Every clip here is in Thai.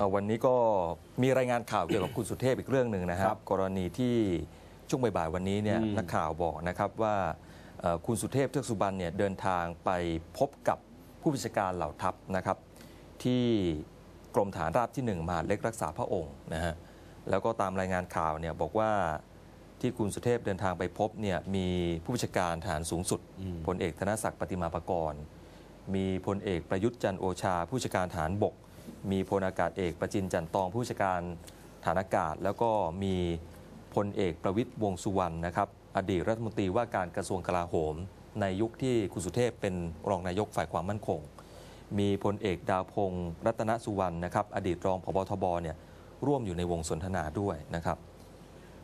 เอ่อวันนี้ก็มีรายงานข่าวเกี่ยวกับคุณสุเทพอีกเรื่องหนึ่งนะคครัรับบ กรณีที่ช่วงบ่ายๆวันนี้เนี่ยอืม นักข่าวบอกนะครับว่าเอ่อคุณสุเทพเทือกสุบรรณเนี่ยเดินทางไปพบกับผู้บัญชาการเหล่าทัพนะครับ ที่กรมฐานราบที่1มหาดเล็กรักษาพระองค์นะฮะแล้วก็ตามรายงานข่าวเนี่ยบอกว่าที่คุณสุเทพเดินทางไปพบเนี่ยมีผู้บัญชาการฐานสูงสุดอืม พลเอกธนศักดิ์ปฏิมาประกรณ์ มีพลเอกประยุทธ์จันทร์โอชา ผู้บัญชาการฐานบก มีพลอากาศเอกประจินจันตองผู้บัญชการฐานอากาศ แล้วก็มีพลเอกประวิตยวงสุวรรณนะครับ อดีตรัฐมนตรีว่าการกระทรวงกลาโหม ในยุคที่คุณสุเทพเป็นรองนายกฝ่ายความมั่นคง มีพลเอกดาวพงศ์รัตนสุวรรณนะครับ อดีตรองพบทบเนี่ยร่วมอยู่ในวงสนทนาด้วยนะครับ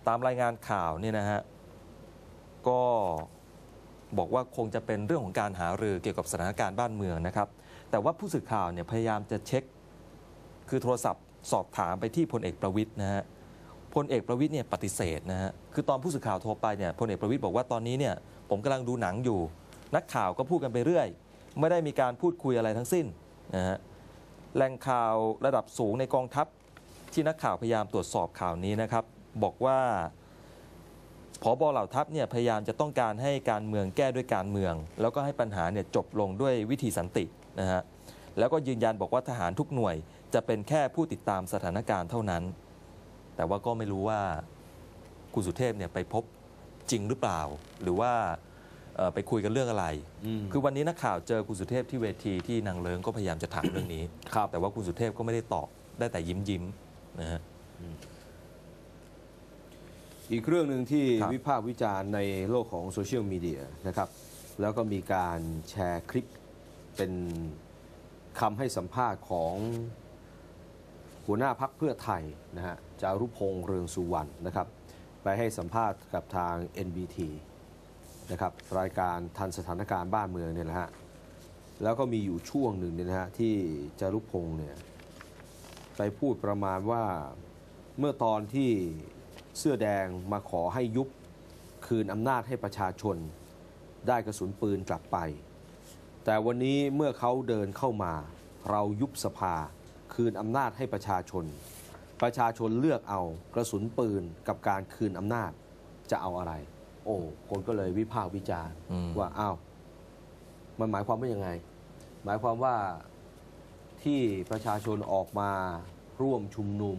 ตามรายงานข่าวเนี่ยนะฮะก็บอกว่าคงจะเป็นเรื่องของการหารือเกี่ยวกับสถานการณ์บ้านเมืองนะครับ แต่ว่าผู้สื่อข่าวเนี่ยพยายามจะเช็ค คือโทรศัพท์สอบถามไปที่พลเอกประวิทย์นะฮะพลเอกประวิทย์เนี่ยปฏิเสธนะฮะคือตอนผู้สื่อข่าวโทรไปเนี่ยพลเอกประวิทย์บอกว่าตอนนี้เนี่ยผมกำลังดูหนังอยู่ นักข่าวก็พูดกันไปเรื่อย ไม่ได้มีการพูดคุยอะไรทั้งสิ้นนะฮะแหล่งข่าวระดับสูงในกองทัพที่นักข่าวพยายามตรวจสอบข่าวนี้นะครับ บอกว่าผอบอเหล่าทัพเนี่ยพยายามจะต้องการให้การเมืองแก้ด้วยการเมือง แล้วก็ให้ปัญหาเนี่ยจบลงด้วยวิธีสันตินะฮะ แล้วก็ยืนยันบอกว่าทหารทุกหน่วย จะเป็นแค่ผู้ติดตามสถานการณ์เท่านั้น แต่ว่าก็ไม่รู้ว่าคุณสุเทพเนี่ยไปพบจริงหรือเปล่า หรือว่าเอ่อไปคุยกันเรื่องอะไรมคือวันนี้นักข่าวเจอคุณสุเทพที่เวทีที่นางเลิงก็พยายามจะถามเรื่องนี้ครับแต่ว่าคุณสุเทพก็ไม่ได้ตอบได้แต่ยิ้มยิ้มๆนะฮะอีกเรื่องหนึ่งที่ครับวิพากษ์วิจารณ์ในโลกของโซเชียลมีเดียนะครับ แล้วก็มีการแชร์คลิปเป็น คำให้สัมภาษณ์ของหัวหน้าพักเพื่อไทยนะฮะจารุพงษ์เรืองสุวรรณนะครับ ไปให้สัมภาษณ์กับทาง NBT นะครับรายการทันสถานการณ์บ้านเมืองเนี่ยนะฮะแล้วก็มีอยู่ช่วงหนึ่งเนี่ยนะฮะที่จารุพงษ์เนี่ยไปพูดประมาณว่าเมื่อตอนที่เสื้อแดงมาขอให้ยุบคืนอำนาจให้ประชาชน ได้กระสุนปืนกลับไป แต่วันนี้เมื่อเขาเดินเข้ามา เรายุบสภา คืนอำนาจให้ประชาชน ประชาชนเลือกเอากระสุนปืนกับการคืนอำนาจจะเอาอะไร โอ้คนก็เลยวิพากษ์วิจารณ์อืมว่าอ้าวมันหมายความว่ายังไง หมายความว่าที่ประชาชนออกมาร่วมชุมนุม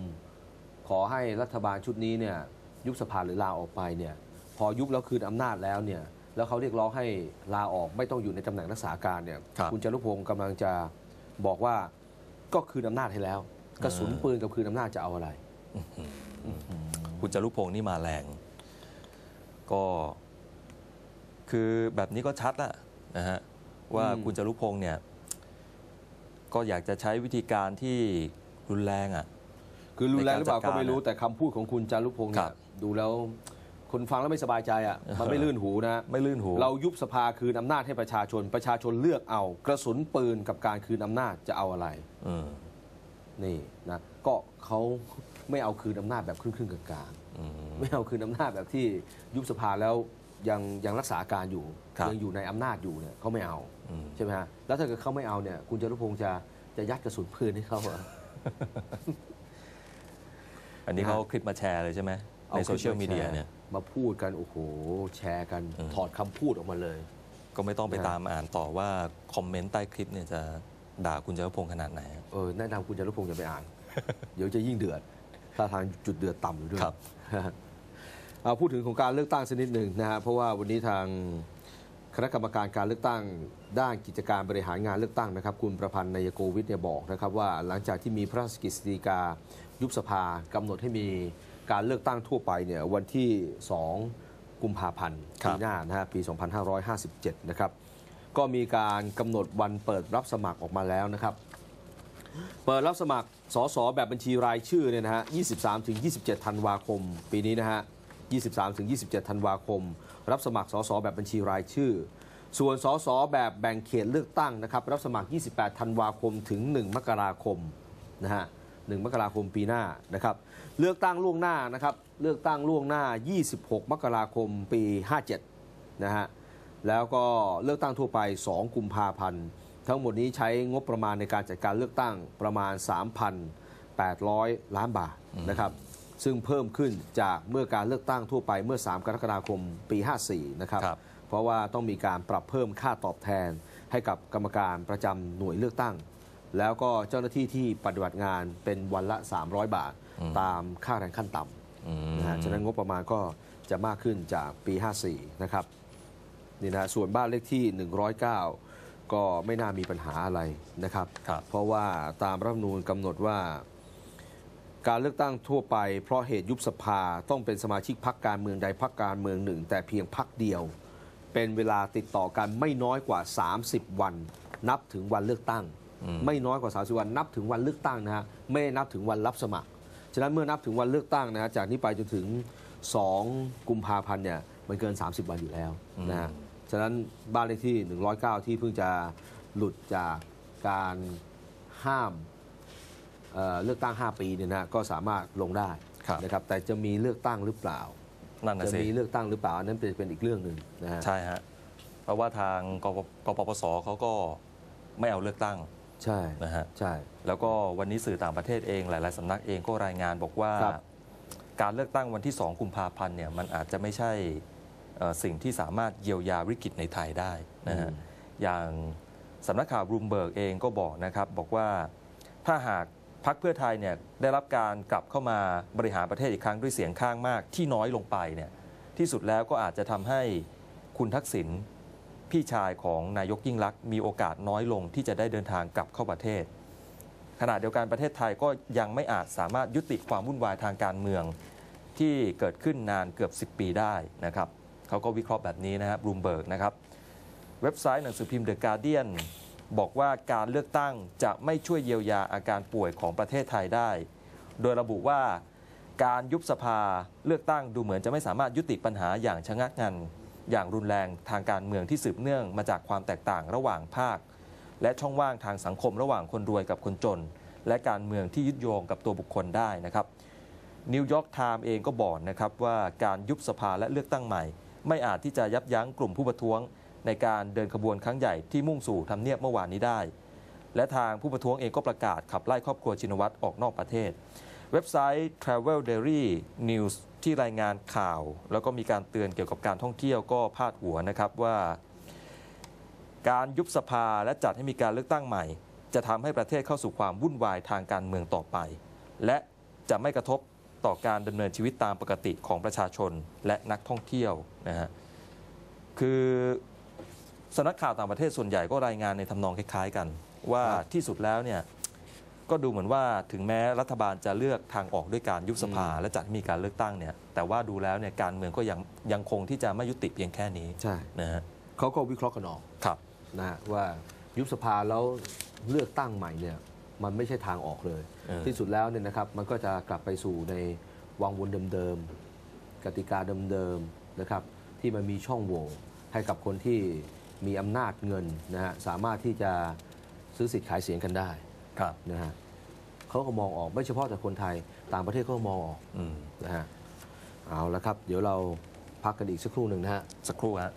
ขอให้รัฐบาลชุดนี้เนี่ยยุบสภาหรือลาออกไปเนี่ย พอยุบแล้วคืนอำนาจแล้วเนี่ย แล้วเขาเรียกร้องให้ลาออกไม่ต้องอยู่ในตำแหน่งรักษาการเนี่ยครับณจารุพงศ์กำลังจะบอกว่าก็คืนอำนาจให้แล้ว กระสุนปืนกับคืนอำนาจจะเอาอะไร คุณจารุพงศ์นี่มาแรง ก็คือแบบนี้ก็ชัดแล้วนะฮะว่าอืม คุณจารุพงศ์เนี่ย ก็อยากจะใช้วิธีการที่รุนแรงอะ คือรุนแรงหรือเปล่าในการจัดก็การไม่รู้แต่คำพูดของคุณจารุพงศ์คเนี่รัยบ ดูแล้ว คนฟังแล้วไม่สบายใจอะมันไม่ลื่นหูนะ ไม่ลื่นหู เรายุบสภาคืนอำนาจให้ประชาชน ประชาชนเลือกเอา กระสุนปืนกับการคืนอำนาจจะเอาอะไรอืมนี่นะก็เขาไม่เอาคืนอำนาจแบบครึ่งๆกลางอืมๆไม่เอาคืนอำนาจแบบที่ยุบสภาแล้วยังยังรักษาการอยู่ครับยัอยู่ในอำนาจอยู่เนี่ยเขาไม่เอาอืมใช่ไหมฮะแล้วถ้าเกิดเขาไม่เอาเนี่ย คุณจารุพงศ์จะจะยัดกระสุนปืนให้เขาเหรออันนี้นะฮะเขาเอาคลิปมาแชร์เลยใช่ไหมในโซเชียลมีเดียเนี่ย มาพูดกัน โอ้โห แชร์กันอืมถอดคำพูดออกมาเลย ก็ไม่ต้องไปนะฮะตามอ่านต่อว่าคอมเมนต์ใต้คลิปเนี่ยจะด่าคุณจารุพงศ์ขนาดไหนเออแนะนำคุณจารุพงศ์อย่าไปอ่าน เดี๋ยวจะยิ่งเดือดถ้าทางจุดเดือดต่ำอยู่ด้วยครับเอาพูดถึงของการเลือกตั้งสักนิดหนึ่งนะฮะเพราะว่าวันนี้ทางคณะกรรมการการเลือกตั้งด้านกิจการบริหารงานเลือกตั้งนะครับ คุณประพันธ์นายโกวิทย์เนี่ยบอกนะครับว่าหลังจากที่มีพระราชกฤษฎีกายุบสภากำหนดให้มี การเลือกตั้งทั่วไปเนี่ยวันที่ 2 กุมภาพันธ์ครับปีหน้านะฮะปี 2557 นะครับ ก็มีการกำหนดวันเปิดรับสมัครออกมาแล้วนะครับ เปิดรับสมัครสสแบบบัญชีรายชื่อเนี่ยนะฮะ 23ถึง27 ธันวาคม ปีนี้นะฮะ 23ถึง27 ธันวาคม รับสมัครสสแบบบัญชีรายชื่อ ส่วนสสแบบแบ่งเขตเลือกตั้งนะครับ รับสมัคร 28 ธันวาคมถึง 1 มกราคมนะฮะ 1 มกราคมปีหน้านะครับ เลือกตั้งล่วงหน้านะครับ เลือกตั้งล่วงหน้า 26 มกราคมปี 57 นะฮะ แล้วก็เลือกตั้งทั่วไป 2 กุมภาพันธ์ ทั้งหมดนี้ใช้งบประมาณในการจัดการเลือกตั้งประมาณ800 ล้านบาทนะครับ ซึ่งเพิ่มขึ้นจากเมื่อการเลือกตั้งทั่วไปเมื่อ 3 กรกฎาคมปี 54 นะครับครับเพราะว่าต้องมีการปรับเพิ่มค่าตอบแทนให้กับกรรมการประจำหน่วยเลือกตั้ง แล้วก็เจ้าหน้าที่ที่ปฏิบัติงานเป็นวันละ 300 บาท ตามค่าแรงขั้นต่ำอืมนะฮะฉะนั้นงบประมาณก็จะมากขึ้นจากปี 54 นะครับนี่นะฮะส่วนบ้านเลขที่ 109 ก็ไม่น่ามีปัญหาอะไรนะครับครับเพราะว่าตามรัฐธรรมนูญกำหนดว่า การเลือกตั้งทั่วไป เพราะเหตุยุบสภาต้องเป็นสมาชิกพรรคการเมืองใดพรรคการเมืองหนึ่ง แต่เพียงพรรคเดียว เป็นเวลาติดต่อกันไม่น้อยกว่า 30 วัน นับถึงวันเลือกตั้งอืม ไม่น้อยกว่า 30 วันนับถึงวันเลือกตั้งนะฮะไม่ได้นับถึงวันรับสมัคร ฉะนั้นเมื่อนับถึงวันเลือกตั้งนะฮะจากนี้ไปจนถึง 2 กุมภาพันธ์เนี่ยมันเกิน 30 วันอยู่แล้วนะฮะฉะนั้นบ้านเลขที่ 109 ที่เพิ่งจะหลุดจากการห้ามเอ่อเลือกตั้ง 5 ปีเนี่ยนะก็สามารถลงได้ครับนะครับแต่จะมีเลือกตั้งหรือเปล่านั่นนะจะสิมีเลือกตั้งหรือเปล่าอันนั้นเป็นเป็นอีกเรื่องหนึ่งนะฮะใช่ฮะเพราะว่าทางกปกปปสเขาก็ไม่เอาเลือกตั้ง ใช่นะฮะใช่ แล้วก็วันนี้สื่อต่างประเทศเองหลาย ๆสำนักเองก็รายงานบอกว่าครับการเลือกตั้งวันที่ 2 กุมภาพันธ์เนี่ยมันอาจจะไม่ใช่เอ่อสิ่งที่สามารถเยียวยาวิกฤตในไทยได้นะฮะอืมอย่างสำนักข่าวรูมเบิร์กเองก็บอกนะครับบอกว่าถ้าหากพรรคเพื่อไทยเนี่ยได้รับการกลับเข้ามาบริหารประเทศอีกครั้งด้วยเสียงข้างมากที่น้อยลงไปเนี่ยที่สุดแล้วก็อาจจะทำให้คุณทักษิณ พี่ชายของนายกยิ่งลักษณ์มีโอกาสน้อยลงที่จะได้เดินทางกลับเข้าประเทศ ขณะเดียวกันประเทศไทยก็ยังไม่อาจสามารถยุติความวุ่นวายทางการเมือง ที่เกิดขึ้นนานเกือบ 10 ปีได้นะครับเขาก็วิเคราะห์แบบนี้นะครับรูมเบิร์กนะครับเว็บไซต์หนังสือพิมพ์เดอะการเดียนบอกว่าการเลือกตั้งจะไม่ช่วยเยียวยาอาการป่วยของประเทศไทยได้ โดยระบุว่าการยุบสภาเลือกตั้งดูเหมือนจะไม่สามารถยุติปัญหาอย่างชะงักงัน อย่างรุนแรงทางการเมืองที่สืบเนื่องมาจากความแตกต่างระหว่างภาค และช่องว่างทางสังคมระหว่างคนรวยกับคนจน และการเมืองที่ยึดโยงกับตัวบุคคลได้นะครับนิวยอร์กไทม์เองก็บอกนะครับว่าการยุบสภาและเลือกตั้งใหม่ ไม่อาจที่จะยับยั้งกลุ่มผู้ประท้วง ในการเดินขบวนครั้งใหญ่ที่มุ่งสู่ทำเนียบเมื่อวานนี้ได้ และทางผู้ประท้วงเองก็ประกาศขับไล่ครอบครัวชินวัตรออกนอกประเทศ เว็บไซต์ Travel Daily News ที่รายงานข่าว แล้วก็มีการเตือนเกี่ยวกับการท่องเที่ยวก็พาดหัวนะครับว่า การยุบสภาและจัดให้มีการเลือกตั้งใหม่ จะทำให้ประเทศเข้าสู่ความวุ่นวายทางการเมืองต่อไป และจะไม่กระทบต่อการดำเนินชีวิตตามปกติของประชาชนและนักท่องเที่ยวนะฮะคือสำนักข่าวต่างประเทศส่วนใหญ่ก็รายงานในทำนองคล้าย ๆ กัน ว่าที่สุดแล้วเนี่ย ก็ดูเหมือนว่าถึงแม้รัฐบาลจะเลือกทางออกด้วยการยุบสภา และจัดให้มีการเลือกตั้งเนี่ยแต่ว่าดูแล้วเนี่ยการเมืองก็ยังยังคงที่จะไม่ยุติเพียงแค่นี้ใช่นะฮะเขาก็วิเคราะห์กันออกครับนะฮะว่ายุบสภาแล้วเลือกตั้งใหม่เนี่ยมันไม่ใช่ทางออกเลยเออที่สุดแล้วเนี่ยนะครับมันก็จะกลับไปสู่ในวังวนเดิมๆกติกาเดิมๆนะครับที่มันมีช่องโหว่ให้กับคนที่มีอำนาจเงินนะฮะสามารถที่จะซื้อสิทธิ์ขายเสียงกันได้ ครับนะฮะเขาก็มองออกไม่เฉพาะแต่คนไทยต่างประเทศเขาก็มองออกอืมนะฮะเอาละครับ เดี๋ยวเราพักกันอีกสักครู่หนึ่งนะฮะ สักครู่ฮะ